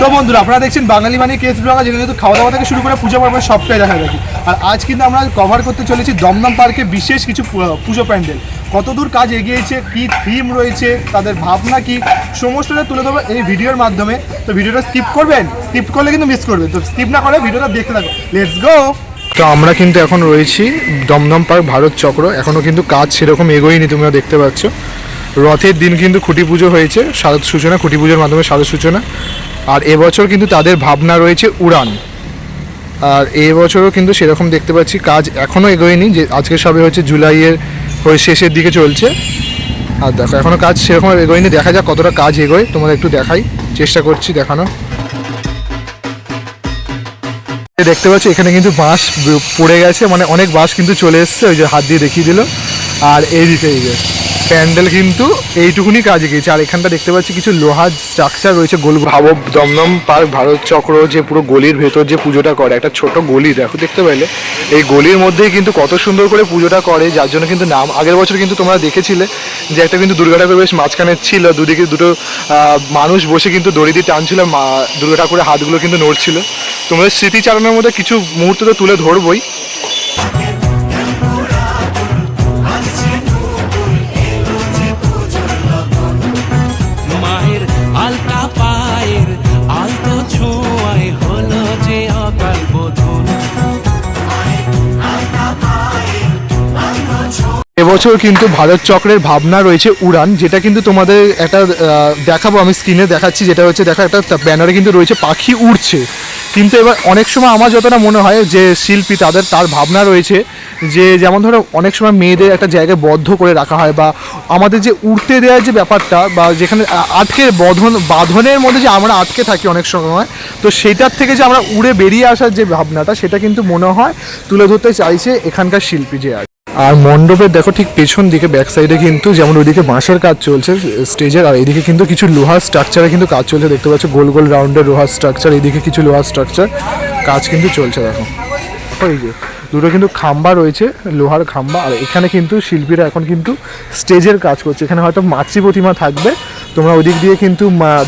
তো বন্ধুরা আপনারা দেখছেন বাঙালি মানে কেস ব্লগা যেখানে কিন্তু খাওয়া দাওয়া থেকে শুরু করে পুজো পর্ব সবটাই দেখা গেছে আর আজ কিন্তু আমরা কভার করতে চলেছি দমদম পার্কে বিশেষ কিছু পুজো প্যান্ডেল। কতদূর কাজ এগিয়েছে কি থিম রয়েছে তাদের ভাবনা কি সমস্তটা তুলে দেবো এই ভিডিওর মাধ্যমে। তো ভিডিওটা স্কিপ করবেন স্কিপ করলে কিন্তু মিস করবেন। তো স্কিপ না করে ভিডিওটা দেখতে থাকো লেটস গো তো আমরা কিন্তু এখন রয়েছি দমদম পার্ক ভারত চক্র। এখনও কিন্তু কাজ সেরকম এগোয়নি তুমিও দেখতে পাচ্ছ। রথের দিন কিন্তু খুঁটি পুজো হয়েছে শারদ সূচনা, খুঁটি পুজোর মাধ্যমে শারদ সূচনা। আর এবছর কিন্তু তাদের ভাবনা রয়েছে উড়ান। আর এবছরও কিন্তু সেরকম দেখতে পাচ্ছি, কাজ এখনও এগোয়নি, যে আজকে সবে হচ্ছে জুলাইয়ের হয়ে শেষের দিকে চলছে। আর দেখো এখনও কাজ সেরকম এগোয়নি, দেখা যাক কতটা কাজ এগোয়, তোমাদের একটু দেখাই, চেষ্টা করছি দেখানো দেখতে পাচ্ছি, এখানে কিন্তু বাঁশ পড়ে গেছে মানে অনেক বাঁশ কিন্তু চলে এসছে, ওই যে হাত দিয়ে দেখিয়ে দিল। আর এই দিকে এই যে প্যান্ডেল কিন্তু এইটুকুনি কাজে গিয়েছে। আর এখানটা দেখতে পাচ্ছি কিছু লোহার স্ট্রাকচার রয়েছে, গোল ভাবো দমদম পার্ক, ভারত চক্র যে পুরো গলির ভেতর যে পুজোটা করে, একটা ছোট গলি, দেখো দেখতে পেলে। এই গলির মধ্যেই কিন্তু কত সুন্দর করে পুজোটা করে, যার জন্য কিন্তু নাম, আগের বছর কিন্তু তোমরা দেখেছিলে যে একটা কিন্তু দুর্গা ঠাকুর বেশ মাঝখানে ছিল, দুদিকে দুটো মানুষ বসে কিন্তু দড়ি দিয়ে টানছিল, মা, দুর্গা ঠাকুরের হাতগুলো কিন্তু নড়ছিল। তোমাদের স্মৃতিচারণের মধ্যে কিছু মুহূর্ত তো তুলে ধরবই। এবছর কিন্তু ভারত চক্রের ভাবনা রয়েছে উড়ান, যেটা কিন্তু তোমাদের একটা দেখাবো, আমি স্ক্রিনে দেখাচ্ছি, যেটা হচ্ছে, দেখা, একটা ব্যানারে কিন্তু রয়েছে, পাখি উড়ছে। কিন্তু এবার অনেক সময় আমার যতটা মনে হয় যে শিল্পী তাদের, তার ভাবনা রয়েছে যে, যেমন ধরো, অনেক সময় মেয়েদের একটা জায়গায় বদ্ধ করে রাখা হয় বা আমাদের যে উড়তে দেওয়ার যে ব্যাপারটা বা যেখানে আটকে বধন বাঁধনের মধ্যে যে আমরা আটকে থাকি অনেক সময়, তো সেটার থেকে যে আমরা উড়ে বেরিয়ে আসার যে ভাবনাটা, সেটা কিন্তু মনে হয় তুলে ধরতে চাইছে এখানকার শিল্পী যে আছে আর মণ্ডপের দেখো ঠিক পেছন দিকে ব্যাক সাইডে কিন্তু যেমন ওইদিকে বাঁশের কাজ চলছে স্টেজের আর এদিকে কিন্তু কিছু লোহার স্ট্রাকচারে কিন্তু কাজ চলছে, দেখতে পাচ্ছ গোল গোল রাউন্ডের লোহার স্ট্রাকচার এদিকে কিছু লোহার স্ট্রাকচার কাজ কিন্তু চলছে দেখো। ওই যে, দুটো কিন্তু খাম্বা রয়েছে, লোহার খাম্বা, আর এখানে কিন্তু শিল্পীরা এখন কিন্তু স্টেজের কাজ করছে। এখানে হয়তো মাতৃ প্রতিমা থাকবে, তোমরা ওদিক দিয়ে কিন্তু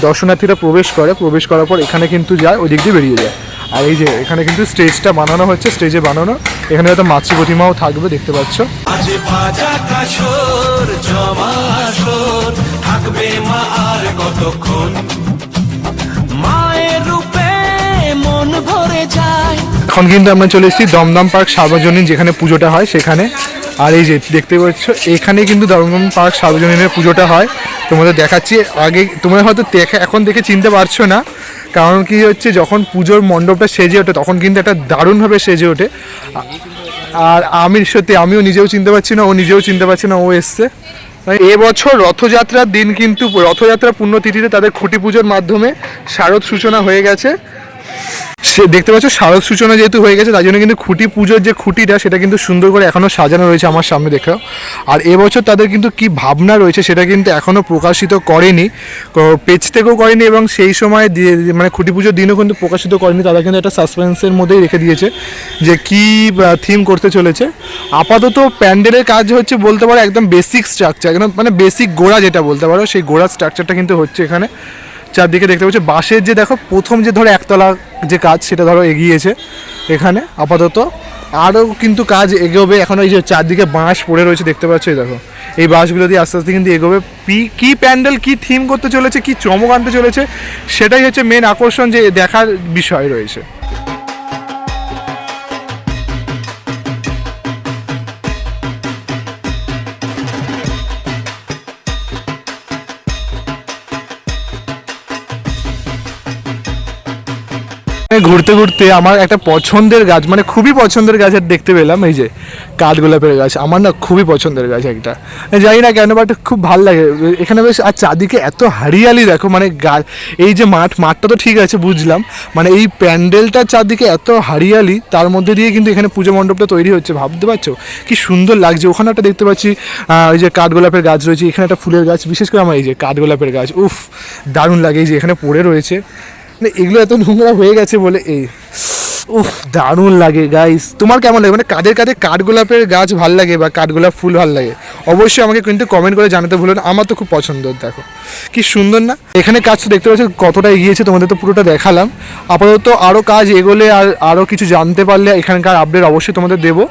দর্শনার্থীরা প্রবেশ করে, প্রবেশ করার পর এখানে কিন্তু যায় ওদিক দিয়ে বেরিয়ে যায়। আর এই যে এখানে কিন্তু স্টেজটা বানানো হচ্ছে স্টেজে বানানো। এখানে হয়তো মাতৃ প্রতিমাও থাকবে দেখতে পাচ্ছ। আজ বাজা কাসর জমা আসর থাকবে মা আর কতক্ষণ? মায়ের রূপে মন ভরে যায়। এখন কিন্তু আমরা চলে এসেছি দমদম পার্ক সার্বজনীন যেখানে পুজোটা হয় সেখানে। আর এই যে দেখতে পাচ্ছ এখানে কিন্তু দমদম পার্ক সার্বজনীনের পুজোটা হয়। তোমাদের দেখাচ্ছি আগে তোমরা হয়তো দেখে এখন দেখে চিনতে পারছ না। কারণ কি হচ্ছে, যখন পুজোর মণ্ডপটা সেজে ওঠে, তখন কিন্তু একটা দারুণভাবে সেজে ওঠে। আর আমি সত্যি, আমিও নিজেও চিনতে পারছি না, ও নিজেও চিনতে পারছি না, ও এসছে। এবছর রথযাত্রার দিন কিন্তু রথযাত্রা পুণ্যতিথিতে তাদের খুঁটি পুজোর মাধ্যমে শারদ সূচনা হয়ে গেছে। সে দেখতে পাচ্ছ শারদ সূচনা যেহেতু হয়ে গেছে তাই জন্য কিন্তু খুঁটি পুজোর যে খুঁটিটা, সেটা কিন্তু সুন্দর করে এখনও সাজানো রয়েছে আমার সামনে দেখো। আর এবছর তাদের কিন্তু কি ভাবনা রয়েছে, সেটা কিন্তু এখনও প্রকাশিত করেনি। পেজ থেকেও করেনি এবং সেই সময় মানে খুঁটি পুজোর দিনও কিন্তু প্রকাশিত করেনি। তারা কিন্তু একটা সাসপেন্সের মধ্যেই রেখে দিয়েছে যে কি থিম করতে চলেছে। আপাতত প্যান্ডেলের কাজ হচ্ছে বলতে পারো একদম বেসিক স্ট্রাকচার একদম মানে বেসিক গোড়া যেটা বলতে পারো, সেই গোড়ার স্ট্রাকচারটা কিন্তু হচ্ছে এখানে। চারদিকে দেখতে পাচ্ছি। বাঁশের যে দেখো, প্রথম যে ধরো একতলা যে কাজ, সেটা ধরো এগিয়েছে এখানে, আপাতত। আরও কিন্তু কাজ এগোবে, এখন এই যে চারদিকে বাঁশ পড়ে রয়েছে, দেখতে পাচ্ছ এই দেখো। এই বাঁশগুলো দিয়ে আস্তে আস্তে কিন্তু এগোবে। পি, কী প্যান্ডেল, কী থিম করতে চলেছে, কী চমক আনতে চলেছে, সেটাই হচ্ছে মেন আকর্ষণ যে দেখার বিষয় রয়েছে। ঘুরতে ঘুরতে আমার একটা পছন্দের গাছ মানে খুবই পছন্দের গাছ একটা দেখতে পেলাম, এই যে কাঠগোলাপের গাছ, আমার না খুবই পছন্দের গাছ একটা। জানি না কেন বাট খুব ভালো লাগে। এখানে বেশ, আর চারদিকে এত হারিয়ালি দেখো মানে গাছ এই যে মাঠ, মাঠটা তো ঠিক আছে, বুঝলাম মানে এই প্যান্ডেলটার চারদিকে এত হারিয়ালি, তার মধ্যে দিয়ে কিন্তু এখানে পুজো মণ্ডপটা তৈরি হচ্ছে, ভাবতে পারছ? কি সুন্দর লাগছে, ওখানে একটা দেখতে পাচ্ছি ওই যে কাঠগোলাপের গাছ রয়েছে, এখানে একটা ফুলের গাছ, বিশেষ করে আমার এই যে কাঠগোলাপের গাছ, উফ, দারুণ লাগে, এই যে এখানে পড়ে রয়েছে। মানে এগুলো এত নোংরা হয়ে গেছে বলে এই উফ, দারুণ লাগে গাইস তোমার কেমন লাগে? মানে কাদের কাদের কাঠগোলাপের গাছ ভালো লাগে বা কাঠগোলাপ ফুল ভালো লাগে? অবশ্যই আমাকে কিন্তু কমেন্ট করে জানাতে ভুলো না। আমার তো খুব পছন্দ, দেখো। কি সুন্দর না? এখানে কাজ তো দেখতে পাচ্ছ, কতটা এগিয়েছে তোমাদের তো পুরোটা দেখালাম। আপাতত আরও কাজ এগোলে আর আরও কিছু জানতে পারলে এখানকার আপডেট অবশ্যই তোমাদের দেবো।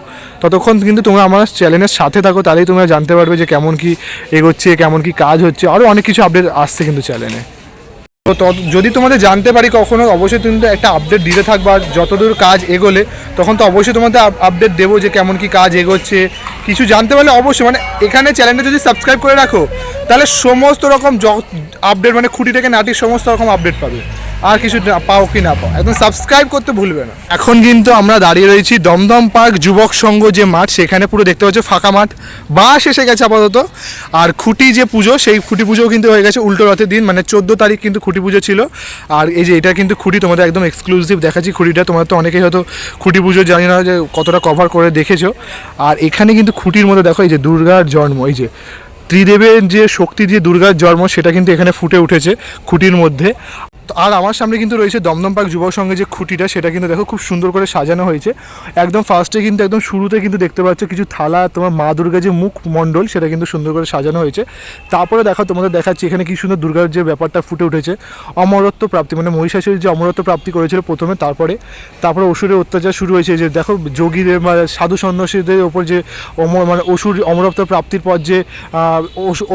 ততক্ষণ কিন্তু তোমরা আমার চ্যানেলের সাথে থাকো, তাহলেই তোমরা জানতে পারবে যে কেমন কি এগোচ্ছে, কেমন কি কাজ হচ্ছে। আরও অনেক কিছু আপডেট আসছে কিন্তু চ্যানেলে তো যদি তোমাদের জানতে পারি কখনো, অবশ্যই তুমি তো একটা আপডেট দিতে থাকবা যতদূর কাজ এগোলে, তখন তো অবশ্যই তোমাদের আপডেট দেবো যে কেমন কি কাজ এগোচ্ছে। কিছু জানতে পারলে অবশ্যই মানে এখানে চ্যানেলটা যদি সাবস্ক্রাইব করে রাখো, তাহলে সমস্ত রকম আপডেট মানে খুঁটি থেকে নাটির সমস্ত রকম আপডেট পাবে। আর কিছু পাও কি না পাও। একদম সাবস্ক্রাইব করতে ভুলবে না। এখন কিন্তু আমরা দাঁড়িয়ে রয়েছি দমদম পার্ক যুবক সংঘ যে মাঠ, সেখানে পুরো দেখতে পাচ্ছ ফাঁকা মাঠ। বাস এসে গেছে আপাতত। আর খুঁটি যে পুজো, সেই খুঁটি পুজোও কিন্তু হয়ে গেছে উল্টো রথের দিন মানে চোদ্দ তারিখ কিন্তু খুঁটি পুজো ছিল। আর এই যে এটা কিন্তু খুঁটি, তোমাদের একদম এক্সক্লুসিভ দেখাচ্ছি খুঁটিটা। তোমার তো অনেকেই হয়তো খুঁটি পুজো জানি না যে কতটা কভার করে দেখেছ। আর এখানে কিন্তু খুঁটির মধ্যে দেখো, এই যে দুর্গার জন্ম, এই যে ত্রিদেবের যে শক্তি যে দুর্গার জন্ম, সেটা কিন্তু এখানে ফুটে উঠেছে খুঁটির মধ্যে। আর আমার সামনে কিন্তু রয়েছে দমদম পার্ক যুবক সঙ্গে যে খুঁটিটা, সেটা কিন্তু দেখো খুব সুন্দর করে সাজানো হয়েছে। একদম ফার্স্টে কিন্তু একদম শুরুতে কিন্তু দেখতে পাচ্ছ কিছু থালা, তোমার মা দুর্গা যে মুখ মণ্ডল, সেটা কিন্তু সুন্দর করে সাজানো হয়েছে। তারপরে দেখো, তোমাদের দেখাচ্ছি এখানে কি সুন্দর দুর্গার যে ব্যাপারটা ফুটে উঠেছে। অমরত্ব প্রাপ্তি মানে মহিষাসুর যে অমরত্ব প্রাপ্তি করেছিল প্রথমে, তারপরে তারপরে অসুরের অত্যাচার শুরু হয়েছে, যে দেখো যোগীদের সাধু সন্ন্যাসীদের ওপর যে অমর মানে অসুর অমরত্ব প্রাপ্তির পর যে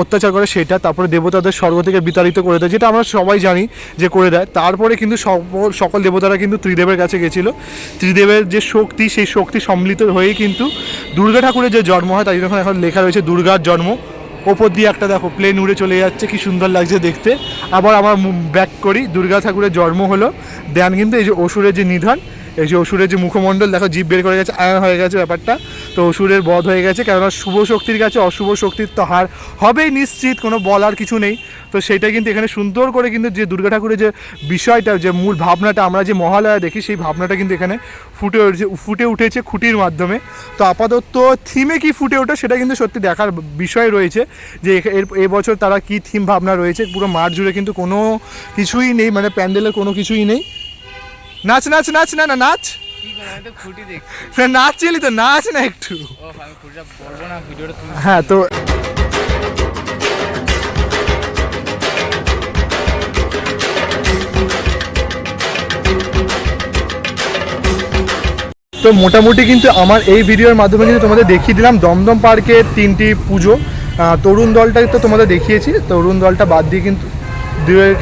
অত্যাচার করে সেটা, তারপরে দেবতাদের স্বর্গ থেকে বিতাড়িত করে দেয়, যেটা আমরা সবাই জানি যে করে দেয়। তারপরে কিন্তু সকল সকল দেবতারা কিন্তু ত্রিদেবের কাছে গেছিল। ত্রিদেবের যে শক্তি, সেই শক্তি সম্মিলিত হয়েই কিন্তু দুর্গা ঠাকুরের যে জন্ম হয়, তাই যখন এখন লেখা রয়েছে দুর্গার জন্ম, ওপর দিয়ে একটা দেখো প্লেন উড়ে চলে যাচ্ছে, কি সুন্দর লাগছে দেখতে। আবার আমার ব্যাক করি, দুর্গা ঠাকুরের জন্ম হলো। দেন কিন্তু এই যে অসুরের যে নিধন এই যে অসুরের যে মুখমণ্ডল, দেখো জীব বের করে গেছে আয়া হয়ে গেছে ব্যাপারটা। তো অসুরের বধ হয়ে গেছে, কেননা শুভ শক্তির কাছে অশুভ শক্তির তো হার হবেই নিশ্চিত, কোনো বলার কিছু নেই। তো সেটা কিন্তু এখানে সুন্দর করে কিন্তু যে দুর্গা ঠাকুরের যে বিষয়টা, যে মূল ভাবনাটা, আমরা যে মহালয়া দেখি, সেই ভাবনাটা কিন্তু এখানে ফুটে উঠেছে ফুটে উঠেছে খুঁটির মাধ্যমে। তো আপাতত থিমে কি ফুটে ওঠে, সেটা কিন্তু সত্যি দেখার বিষয় রয়েছে, যে এর এবছর তারা কি থিম ভাবনা রয়েছে, পুরো মাঠ জুড়ে কিন্তু কোনো কিছুই নেই মানে প্যান্ডেলের কোনো কিছুই নেই। নাচ নাচ নাচ না না নাচ। করব আমি তো নাচ না একটু। হ্যাঁ তো তো মোটামুটি কিন্তু আমার এই ভিডিওর মাধ্যমে কিন্তু তোমাদের দেখিয়ে দিলাম দমদম পার্কের তিনটি পুজো। তরুণ দলটাকে তো তোমাদের দেখিয়েছি তরুণ দলটা বাদ দিয়ে কিন্তু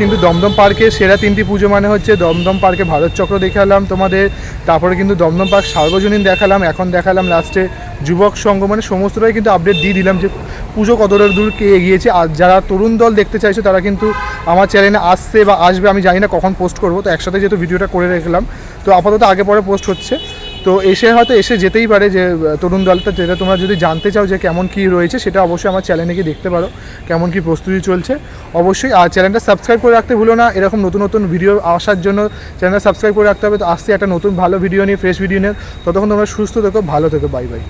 কিন্তু দমদম পার্কে সেরা তিনটি পুজো মানে হচ্ছে দমদম পার্কে ভারত চক্র দেখালাম তোমাদের, তারপরে কিন্তু দমদম পার্ক সার্বজনীন দেখালাম, এখন দেখালাম লাস্টে যুবক সংঘ মানে সমস্তটাই কিন্তু আপডেট দিয়ে দিলাম যে পুজো কতটা দূর কে এগিয়েছে, আর যারা তরুণ দল দেখতে চাইছো তারা কিন্তু আমার চ্যানেলে আসছে বা আসবে, আমি জানি না কখন পোস্ট করব, তো একসাথে যেহেতু ভিডিওটা করে রাখলাম, তো আপাতত আগে পরে পোস্ট হচ্ছে। তো এসে হয়তো এসে যেতেই পারে যে তরুণ দলটা। যেটা তোমরা যদি জানতে চাও যে কেমন কি রয়েছে, সেটা অবশ্যই আমার চ্যানেলে গিয়ে দেখতে পারো, কেমন কি প্রস্তুতি চলছে। অবশ্যই, আর চ্যানেলটা সাবস্ক্রাইব করে রাখতে ভুলো না। এরকম নতুন নতুন ভিডিও আসার জন্য চ্যানেলটা সাবস্ক্রাইব করে রাখতে হবে। তো আসতে একটা নতুন ভালো ভিডিও নিয়ে ফ্রেশ ভিডিও নিয়ে। ততক্ষণ তোমরা সুস্থ থেকো, ভালো থেকো। Bye bye